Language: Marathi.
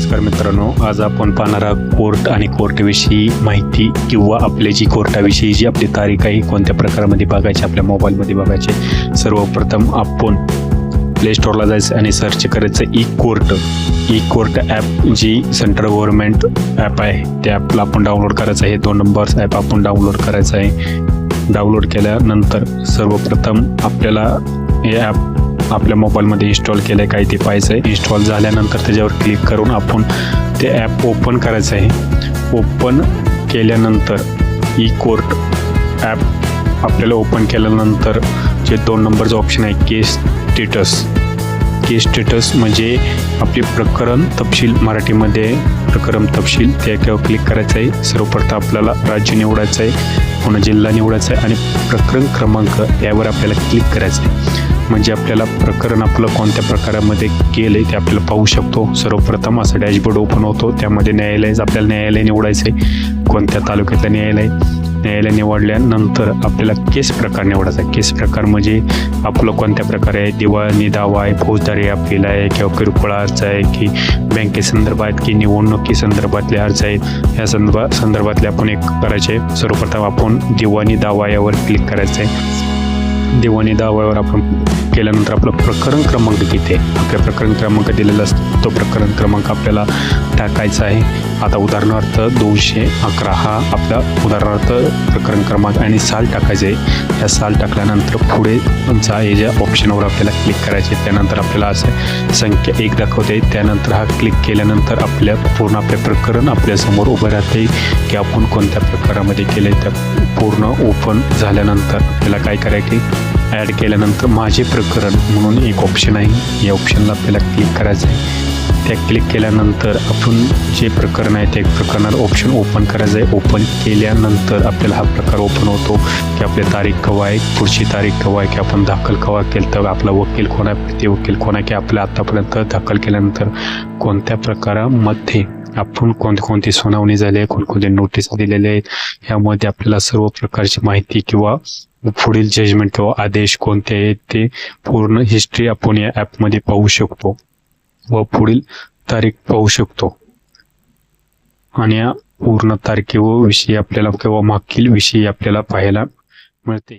नमस्कार मित्रांनो आज आपण पाहणार आहोत कोर्ट आणि कोर्टविषयी माहिती किंवा आपली जी कोर्टाविषयी जी आपली तारीख आहे कोणत्या प्रकारामध्ये बघायची आपल्या मोबाईलमध्ये बघायचे. सर्वप्रथम आपण प्ले स्टोअरला जायचं आणि सर्च करायचं e court e court app जी सेंट्रल गव्हर्नमेंट ॲप आहे त्या ॲपला आपण डाउनलोड करायचं आहे. दोन नंबर्स ॲप आपण डाउनलोड करायचं आहे. डाउनलोड केल्यानंतर सर्वप्रथम आपल्याला हे ॲप आपल्या मोबाईलमध्ये इन्स्टॉल केलं आहे काय ते पाहायचं आहे इन्स्टॉल झाल्यानंतर त्याच्यावर क्लिक करून आपण ते ॲप ओपन करायचं आहे. ओपन केल्यानंतर ई कोर्ट ॲप आपल्याला ओपन केल्यानंतर जे दोन नंबरचं ऑप्शन आहे केस स्टेटस केस स्टेटस म्हणजे आपले प्रकरण तपशील मराठीमध्ये प्रकरण तपशील त्याच्यावर क्लिक करायचं आहे. सर्वप्रथम आपल्याला राज्य निवडायचं आहे पुन्हा जिल्हा निवडायचा आहे आणि प्रकरण क्रमांक यावर आपल्याला क्लिक करायचं आहे. म्हणजे आपल्याला प्रकरण आपलं कोणत्या प्रकारामध्ये केलं आहे ते आपल्याला पाहू शकतो. सर्वप्रथम असं डॅशबोर्ड ओपन होतो. त्यामध्ये न्यायालय आपल्याला न्यायालय निवडायचं आहे कोणत्या तालुक्यातलं न्यायालय? न्यायालय निवडल्यानंतर आपल्याला केस प्रकार निवडायचा. केस प्रकार म्हणजे आपलं कोणत्या प्रकारे आहे? दिवाळी दावा आहे फौजदारी अपील आहे किंवा किरकोळ अर्ज आहे की बँकेसंदर्भात की निवडणुकी संदर्भातले अर्ज आहेत. या संदर्भा संदर्भातले आपण एक करायचे आहे. सर्वप्रथम आपण दिवाणी दावा यावर क्लिक करायचं आहे दिवाणी दाव्यावर आपण केल्यानंतर आपलं प्रकरण क्रमांक किती आहे? आपल्या प्रकरण क्रमांक दिलेला असतो. तो प्रकरण क्रमांक आपल्याला टाकायचा आहे. आता उदाहरणार्थ दोनशे अकरा हा आपला उदाहरणार्थ प्रकरण क्रमांक आणि साल टाकायचे आहे. ह्या साल टाकल्यानंतर पुढे जा हे ज्या ऑप्शनवर आपल्याला क्लिक करायचे त्यानंतर आपल्याला असं संख्या एक दाखवते. त्यानंतर हा क्लिक केल्यानंतर आपल्या पूर्ण आपले प्रकरण आपल्यासमोर उभं राहते की आपण कोणत्या प्रकारामध्ये केले त्या पूर्ण ओपन झाल्यानंतर आपल्याला काय करायचे? ॲड केल्यानंतर माझे प्रकरण म्हणून एक ऑप्शन आहे. या ऑप्शनला आपल्याला क्लिक करायचं आहे. त्या क्लिक केल्यानंतर आपण जे प्रकरण आहे त्या प्रकरणात ऑप्शन ओपन करायचं आहे. ओपन केल्यानंतर आपल्याला हा प्रकार ओपन होतो की आपली तारीख केव्हा आहे पुढची तारीख केव्हा आहे की आपण दाखल केव्हा केलं तर आपला वकील कोण आहे ते वकील कोण आहे की आपल्या आत्तापर्यंत दाखल केल्यानंतर कोणत्या प्रकारामध्ये आपण कोणती कोणती सुनावणी झाली आहे कोणकोणते नोटीस दिलेले आहेत यामध्ये आपल्याला सर्व प्रकारची माहिती किंवा पुढील जजमेंट किंवा आदेश कोणते आहेत ते पूर्ण हिस्ट्री आपण या ॲपमध्ये पाहू शकतो व पुढील तारीख पाहू शकतो. आणि या पूर्ण तारखेविषयी आपल्याला किंवा मागील विषयी आपल्याला पाहायला मिळते.